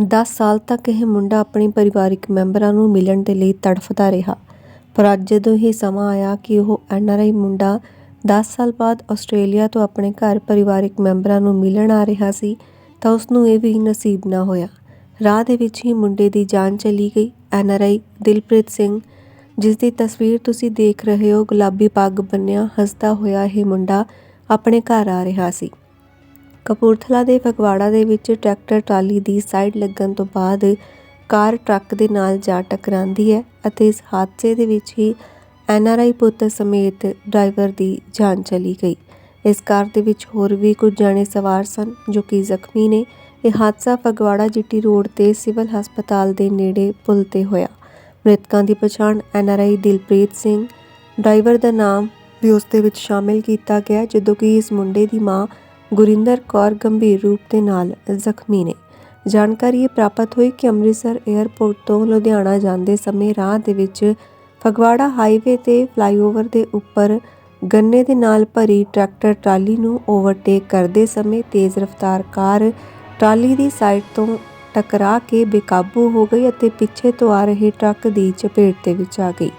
10 ਸਾਲ ਤੱਕ ਇਹ ਮੁੰਡਾ ਆਪਣੇ ਪਰਿਵਾਰਕ ਮੈਂਬਰਾਂ ਨੂੰ ਮਿਲਣ ਦੇ ਲਈ ਤੜਫਦਾ ਰਿਹਾ। ਪਰ ਅੱਜ ਜਦੋਂ ਇਹ ਸਮਾਂ ਆਇਆ ਕਿ ਉਹ ਐਨਆਰਆਈ ਮੁੰਡਾ 10 ਸਾਲ ਬਾਅਦ ਆਸਟ੍ਰੇਲੀਆ ਤੋਂ ਆਪਣੇ ਘਰ ਪਰਿਵਾਰਕ ਮੈਂਬਰਾਂ ਨੂੰ ਮਿਲਣ ਆ ਰਿਹਾ ਸੀ, ਤਾਂ ਉਸ ਨੂੰ ਇਹ ਵੀ ਨਸੀਬ ਨਾ ਹੋਇਆ। ਰਾਹ ਦੇ ਵਿੱਚ ਹੀ ਮੁੰਡੇ ਦੀ ਜਾਨ ਚਲੀ ਗਈ ਐਨਆਰਆਈ ਦਿਲਪ੍ਰੀਤ ਸਿੰਘ, ਜਿਸ ਦੀ ਤਸਵੀਰ ਤੁਸੀਂ ਦੇਖ ਰਹੇ ਹੋ। ਗੁਲਾਬੀ ਪੱਗ ਬੰਨਿਆ ਹੱਸਦਾ ਹੋਇਆ ਇਹ ਮੁੰਡਾ ਆਪਣੇ ਘਰ ਆ ਰਿਹਾ ਸੀ। ਕਪੂਰਥਲਾ ਦੇ ਫਗਵਾੜਾ ਦੇ ਵਿੱਚ ਟਰੈਕਟਰ ਟਰਾਲੀ ਦੀ ਸਾਈਡ ਲੱਗਣ ਤੋਂ ਬਾਅਦ ਕਾਰ ਟਰੱਕ ਦੇ ਨਾਲ ਜਾ ਟਕਰਾਂਦੀ ਹੈ ਅਤੇ ਇਸ ਹਾਦਸੇ ਦੇ ਵਿੱਚ ਹੀ ਐਨਆਰਆਈ ਪੁੱਤ ਸਮੇਤ ਡਰਾਈਵਰ ਦੀ ਜਾਨ ਚਲੀ ਗਈ। ਇਸ ਕਾਰ ਦੇ ਵਿੱਚ ਹੋਰ ਵੀ ਕੁਝ ਜਾਣੇ ਸਵਾਰ ਸਨ, ਜੋ ਕਿ ਜ਼ਖਮੀ ਨੇ। ਇਹ ਹਾਦਸਾ ਫਗਵਾੜਾ ਜੀਟੀ ਰੋਡ ਤੇ ਸਿਵਲ ਹਸਪਤਾਲ ਦੇ ਨੇੜੇ ਪੁਲ ਤੇ ਹੋਇਆ। ਮ੍ਰਿਤਕਾਂ ਦੀ ਪਛਾਣ ਐਨਆਰਆਈ ਦਿਲਪ੍ਰੀਤ ਸਿੰਘ, ਡਰਾਈਵਰ ਦਾ ਨਾਮ ਵੀ ਉਸ ਦੇ ਵਿੱਚ ਸ਼ਾਮਿਲ ਕੀਤਾ ਗਿਆ, ਜਦੋਂ ਕਿ ਇਸ ਮੁੰਡੇ ਦੀ ਮਾਂ ਗੁਰਿੰਦਰ ਕੌਰ ਗੰਭੀਰ ਰੂਪ ਦੇ ਨਾਲ ਜ਼ਖਮੀ ਨੇ। ਜਾਣਕਾਰੀ ਇਹ ਪ੍ਰਾਪਤ ਹੋਈ ਕਿ ਅੰਮ੍ਰਿਤਸਰ 에ਅਰਪੋਰਟ ਤੋਂ ਲੁਧਿਆਣਾ ਜਾਂਦੇ ਸਮੇਂ ਰਾਹ ਦੇ ਵਿੱਚ ਫਗਵਾੜਾ ਹਾਈਵੇ ਤੇ ਫਲਾਈਓਵਰ ਦੇ ਉੱਪਰ ਗੰਨੇ ਦੇ ਨਾਲ ਭਰੀ ਟਰੈਕਟਰ ਟਰਾਲੀ ਨੂੰ ਓਵਰਟੇਕ ਕਰਦੇ ਸਮੇਂ ਤੇਜ਼ ਰਫ਼ਤਾਰ ਕਾਰ ਟਰਾਲੀ ਦੀ ਸਾਈਡ ਤੋਂ ਟਕਰਾ ਕੇ ਬੇਕਾਬੂ ਹੋ ਗਈ ਅਤੇ ਪਿੱਛੇ ਤੋਂ ਆ ਰਹੇ ਟਰੱਕ ਦੀ ਚਪੇਟ ਦੇ ਵਿੱਚ ਆ ਗਈ।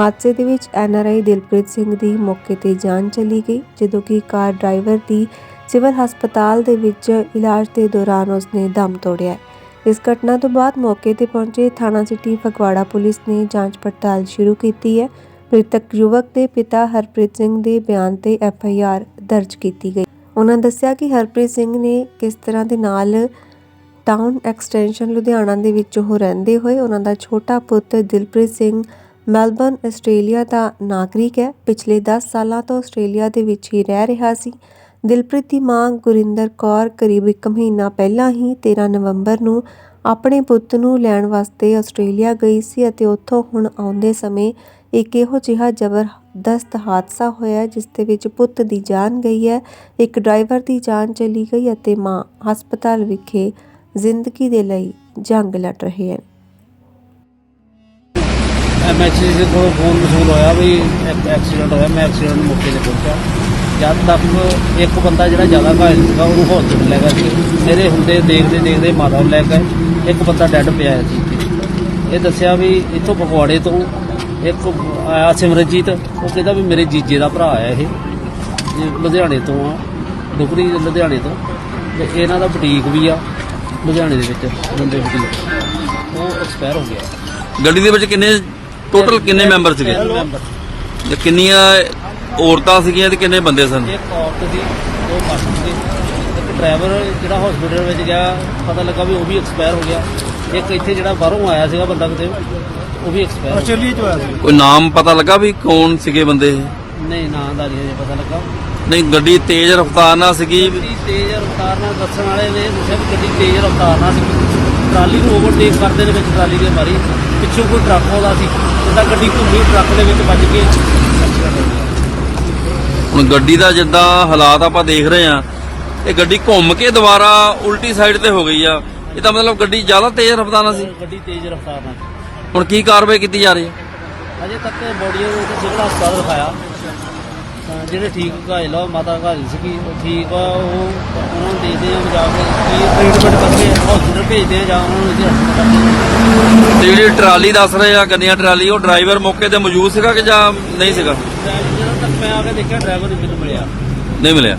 ਹਾਦਸੇ ਦੇ ਵਿੱਚ ਐਨਆਰਆਈ ਦਿਲਪ੍ਰੀਤ ਸਿੰਘ ਦੀ ਮੌਕੇ ਤੇ ਜਾਨ ਚਲੀ ਗਈ, ਜਦੋਂ ਕਿ ਕਾਰ ਡਰਾਈਵਰ ਦੀ ਸਿਵਲ ਹਸਪਤਾਲ ਦੇ ਵਿੱਚ ਇਲਾਜ ਦੇ ਦੌਰਾਨ ਉਸਨੇ ਦਮ ਤੋੜਿਆ। ਇਸ ਘਟਨਾ ਤੋਂ ਬਾਅਦ ਮੌਕੇ ਤੇ ਪਹੁੰਚੇ ਥਾਣਾ ਸਿਟੀ ਫਗਵਾੜਾ ਪੁਲਿਸ ਨੇ ਜਾਂਚ ਪੜਤਾਲ ਸ਼ੁਰੂ ਕੀਤੀ ਹੈ। ਮ੍ਰਿਤਕ ਯੁਵਕ ਦੇ ਪਿਤਾ ਹਰਪ੍ਰੀਤ ਸਿੰਘ ਦੇ ਬਿਆਨ ਤੇ ਐਫ ਆਈ ਆਰ ਦਰਜ ਕੀਤੀ ਗਈ। ਉਹਨਾਂ ਦੱਸਿਆ ਕਿ ਹਰਪ੍ਰੀਤ ਸਿੰਘ ਨੇ ਕਿਸ ਤਰ੍ਹਾਂ ਦੇ ਨਾਲ ਟਾਊਨ ਐਕਸਟੈਂਸ਼ਨ ਲੁਧਿਆਣਾ ਦੇ ਵਿੱਚ ਉਹ ਰਹਿੰਦੇ ਹੋਏ ਉਹਨਾਂ ਦਾ ਛੋਟਾ ਪੁੱਤ ਦਿਲਪ੍ਰੀਤ ਸਿੰਘ ਮੈਲਬਰਨ ਆਸਟ੍ਰੇਲੀਆ ਦਾ ਨਾਗਰਿਕ ਹੈ। ਪਿਛਲੇ 10 ਸਾਲਾਂ ਤੋਂ ਆਸਟ੍ਰੇਲੀਆ ਦੇ ਵਿੱਚ ਹੀ ਰਹਿ ਰਿਹਾ ਸੀ। ਦਿਲਪ੍ਰੀਤ ਦੀ ਮਾਂ ਗੁਰਿੰਦਰ ਕੌਰ ਕਰੀਬ 1 ਮਹੀਨਾ ਪਹਿਲਾਂ ਹੀ 13 ਨਵੰਬਰ ਨੂੰ ਆਪਣੇ ਪੁੱਤ ਨੂੰ ਲੈਣ ਵਾਸਤੇ ਆਸਟ੍ਰੇਲੀਆ ਗਈ ਸੀ ਅਤੇ ਉੱਥੋਂ ਹੁਣ ਆਉਂਦੇ ਸਮੇਂ ਇੱਕ ਇਹੋ ਜਿਹਾ ਜ਼ਬਰਦਸਤ ਹਾਦਸਾ ਹੋਇਆ ਜਿਸ ਦੇ ਵਿੱਚ ਪੁੱਤ ਦੀ ਜਾਨ ਗਈ ਹੈ, ਇੱਕ ਡਰਾਈਵਰ ਦੀ ਜਾਨ ਚਲੀ ਗਈ ਅਤੇ ਮਾਂ ਹਸਪਤਾਲ ਵਿਖੇ ਜ਼ਿੰਦਗੀ ਦੇ ਲਈ ਜੰਗ ਲੜ ਰਹੇ ਹਨ। ਐਮਐਚਸੀ ਕੋਲ ਫੋਨ ਮਸੂਲ ਹੋਇਆ ਵੀ ਐਕਸੀਡੈਂਟ ਹੋਇਆ, ਮੈਂ ਐਕਸੀਡੈਂਟ ਮੌਕੇ ਤੇ ਪਹੁੰਚਿਆ। ਜਦ ਤੱਕ ਇੱਕ ਬੰਦਾ ਜਿਹੜਾ ਜ਼ਿਆਦਾ ਘਾਇਲ ਸੀਗਾ ਉਹਨੂੰ ਹਸਪੀਟਲ ਲੈ ਗਏ ਸੀ। ਮੇਰੇ ਹੁੰਦੇ ਦੇਖਦੇ ਦੇਖਦੇ ਮਾਤਾ ਨੂੰ ਲੈ ਗਏ ਇੱਕ ਬੰਦਾ ਡੈੱਡ ਪਿਆ ਸੀ। ਇਹ ਦੱਸਿਆ ਵੀ ਇੱਥੋਂ ਪਕਵਾੜੇ ਤੋਂ ਇੱਕ ਆਇਆ ਸਿਮਰਜੀਤ ਉਹ ਕਹਿੰਦਾ ਵੀ ਮੇਰੇ ਜੀਜੇ ਦਾ ਭਰਾ ਆਇਆ ਇਹ। ਲੁਧਿਆਣੇ ਤੋਂ ਆ। ਡੁਗਰੀ ਲੁਧਿਆਣੇ ਤੋਂ। ਤੇ ਇਹਨਾਂ ਦਾ ਬੁਟੀਕ ਵੀ ਆ ਲੁਧਿਆਣੇ ਦੇ ਵਿੱਚ। ਮੁੰਡੇ ਬੁਟੀਕ ਉਹ ਐਕਸਪਾਇਰ ਹੋ ਗਿਆ। ਗੱਡੀ ਦੇ ਵਿੱਚ ਕਿੰਨੇ ਟੋਟਲ ਕਿੰਨੇ ਮੈਂਬਰ ਸੀਗੇ? ਮੈਂਬਰ ਤੇ ਕਿੰਨੀਆਂ ਔਰਤਾਂ ਸੀਗੀਆਂ ਤੇ ਕਿੰਨੇ ਬੰਦੇ ਸਨ? ਇੱਕ ਔਰਤ ਸੀ ਦੋ ਮਰਦ ਸੀ। ਇੱਕ ਡਰਾਈਵਰ ਜਿਹੜਾ ਹਸਪੀਟਲ ਵਿੱਚ ਗਿਆ ਪਤਾ ਲੱਗਾ ਵੀ ਉਹ ਵੀ ਐਕਸਪਾਇਰ ਹੋ ਗਿਆ। ਇੱਕ ਇੱਥੇ ਜਿਹੜਾ ਬਾਹਰੋਂ ਆਇਆ ਸੀਗਾ ਬੰਦਾ ਕਿਤੇ ਉਹ ਵੀ ਐਕਸਪਾਇਰ ਆਸਟ੍ਰੇਲੀਆ ਤੋਂ ਆਇਆ ਕੋਈ ਨਾਮ ਪਤਾ ਲੱਗਾ ਵੀ ਕੌਣ ਸੀਗੇ ਬੰਦੇ ਇਹ? ਨਹੀਂ ਨਾਂ ਦਾ ਨਹੀਂ ਹਜੇ ਪਤਾ ਲੱਗਾ। ਨਹੀਂ ਗੱਡੀ ਤੇਜ਼ ਰਫ਼ਤਾਰ ਨਾਲ ਸੀਗੀ। ਗੱਡੀ ਤੇਜ਼ ਰਫ਼ਤਾਰ ਨਾਲ ਦੱਸਣ ਵਾਲੇ ਨੇ ਦੱਸਿਆ ਵੀ ਗੱਡੀ ਤੇਜ਼ ਰਫ਼ਤਾਰ ਨਾਲ ਸੀ ਟਰਾਲੀ ਨੂੰ ਓਵਰਟੇਕ ਕਰਦੇ ਦੇ ਵਿੱਚ ਟਰਾਲੀ ਦੇ ਮਾਰੀ। ਪਿੱਛੋਂ ਕੋਈ ਟਰੱਕ ਆਉਂਦਾ ਸੀ। ਜਿੱਦਾਂ ਗੱਡੀ ਘੁੰਮੀ ਟਰੱਕ ਦੇ ਵਿੱਚ ਵੱਜ ਕੇ ਹੁਣ ਗੱਡੀ ਦਾ ਜਿੱਦਾਂ ਹਾਲਾਤ ਆਪਾਂ ਦੇਖ ਰਹੇ ਆ ਇਹ ਗੱਡੀ ਘੁੰਮ ਕੇ ਦੁਬਾਰਾ ਉਲਟੀ ਸਾਈਡ ਤੇ ਹੋ ਗਈ ਆ। ਇਹ ਤਾਂ ਮਤਲਬ ਗੱਡੀ ਜ਼ਿਆਦਾ ਤੇਜ਼ ਰਫ਼ਤਾਰ ਨਾਲ ਸੀ। ਗੱਡੀ ਤੇਜ਼ ਰਫ਼ਤਾਰ ਨਾਲ। ਹੁਣ ਕੀ ਕਾਰਵਾਈ ਕੀਤੀ ਜਾ ਰਹੀ ਹੈ? ਅਜੇ ਤੱਕ ਬੋਡੀਆਂ ਨੂੰ ਤੇ ਸਿਵਲ ਹਸਪਤਾਲ ਦਿਖਾਇਆ ਤਾਂ ਜਿਹੜੇ ਠੀਕ ਘਾਇਲ ਆ ਮਾਤਾ ਘਾਇਲ ਸੀਗੀ ਉਹ ਠੀਕ ਆ ਉਹ ਉਹਨਾਂ ਨੂੰ ਦੇਖਦੇ ਆ ਜਾ ਕੇ ਕੀ ਟ੍ਰੀਟਮੈਂਟ ਕਰਕੇ ਹਸਪੀਟਲ ਭੇਜਦੇ ਆ ਜਾਂ ਉਹਨਾਂ ਨੂੰ ਇੱਥੇ ਹਸਪਤਾਲ ਕਰਦੇ ਤੇ ਜਿਹੜੀ ਟਰਾਲੀ ਦੱਸ ਰਹੇ ਆ ਗੰਨਿਆਂ ਟਰਾਲੀ ਉਹ ਡਰਾਈਵਰ ਮੌਕੇ ਤੇ ਮੌਜੂਦ ਸੀਗਾ ਕਿ ਜਾਂ ਨਹੀਂ ਸੀਗਾ? ਜਿਹੜਾ ਤੱਕ ਮੈਂ ਆ ਕੇ ਦੇਖਿਆ ਡਰਾਈਵਰ ਨਹੀਂ ਮੈਨੂੰ ਮਿਲਿਆ। ਨਹੀਂ ਮਿਲਿਆ?